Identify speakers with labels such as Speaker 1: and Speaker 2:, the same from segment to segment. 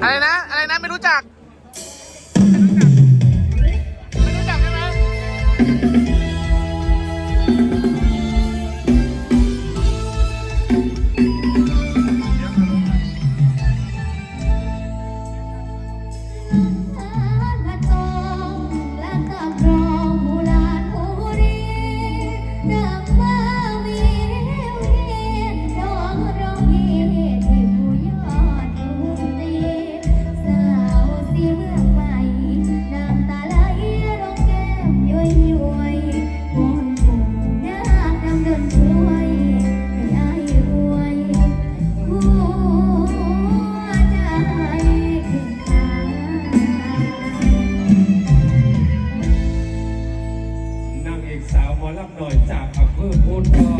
Speaker 1: อะไรนะ อะไรนะ ไม่รู้จัก รับห
Speaker 2: น่อยจา
Speaker 3: กอำเภอโพ
Speaker 2: นทอ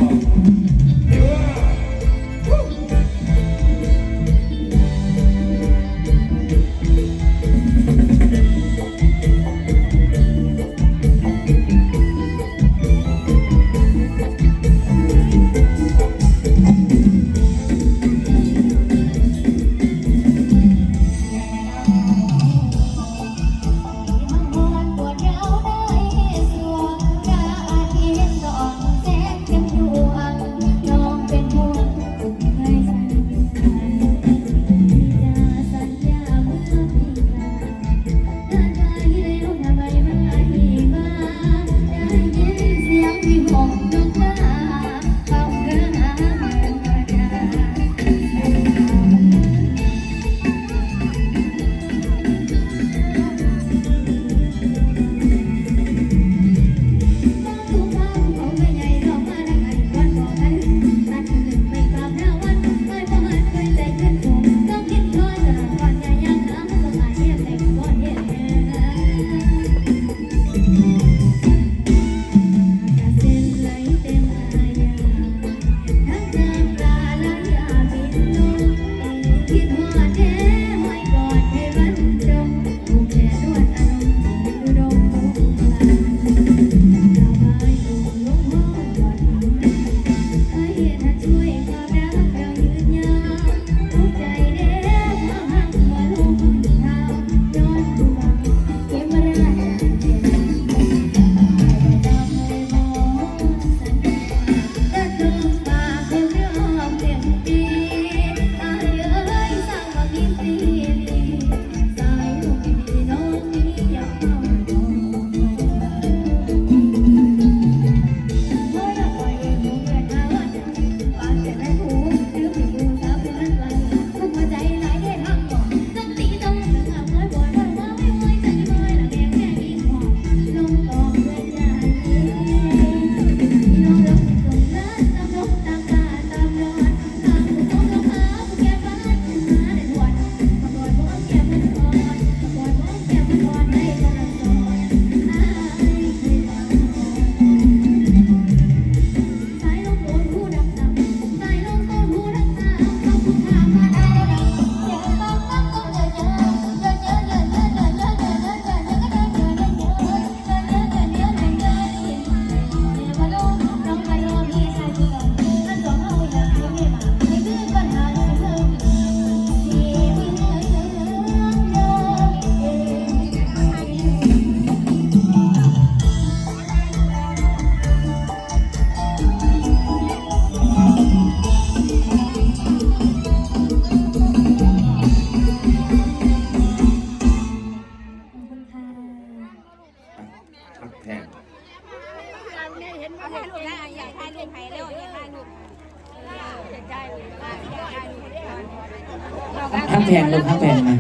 Speaker 2: ข้ามแพงลงข้ามแพงมา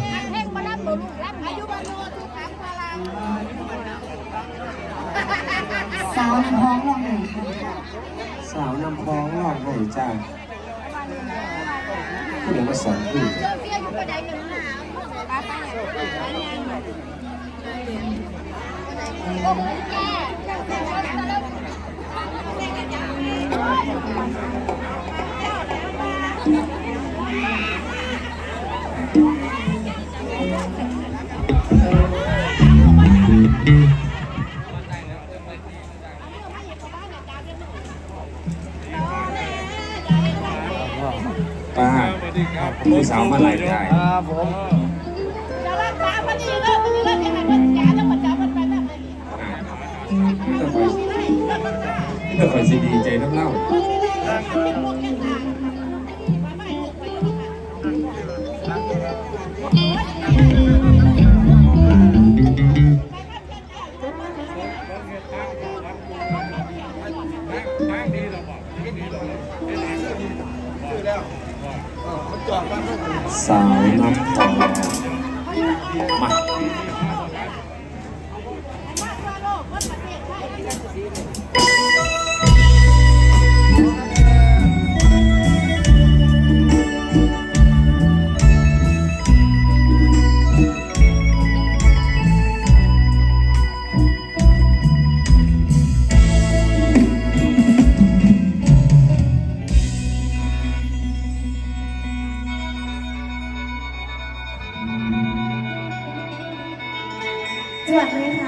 Speaker 2: สาวนำพ้องลองหน่อยสาวนำพ้อง
Speaker 4: ล
Speaker 5: อง
Speaker 2: หน่อย
Speaker 6: จ้าผู้เดียวมาสอน
Speaker 5: ผู้แก่
Speaker 6: ป้า
Speaker 7: ผู้สาวมาหลายใจ
Speaker 5: ค
Speaker 6: รั
Speaker 3: บผม
Speaker 6: เพื่อคอยสีดีใจน้ำเล่า สาวน้ำหอมมา
Speaker 2: 对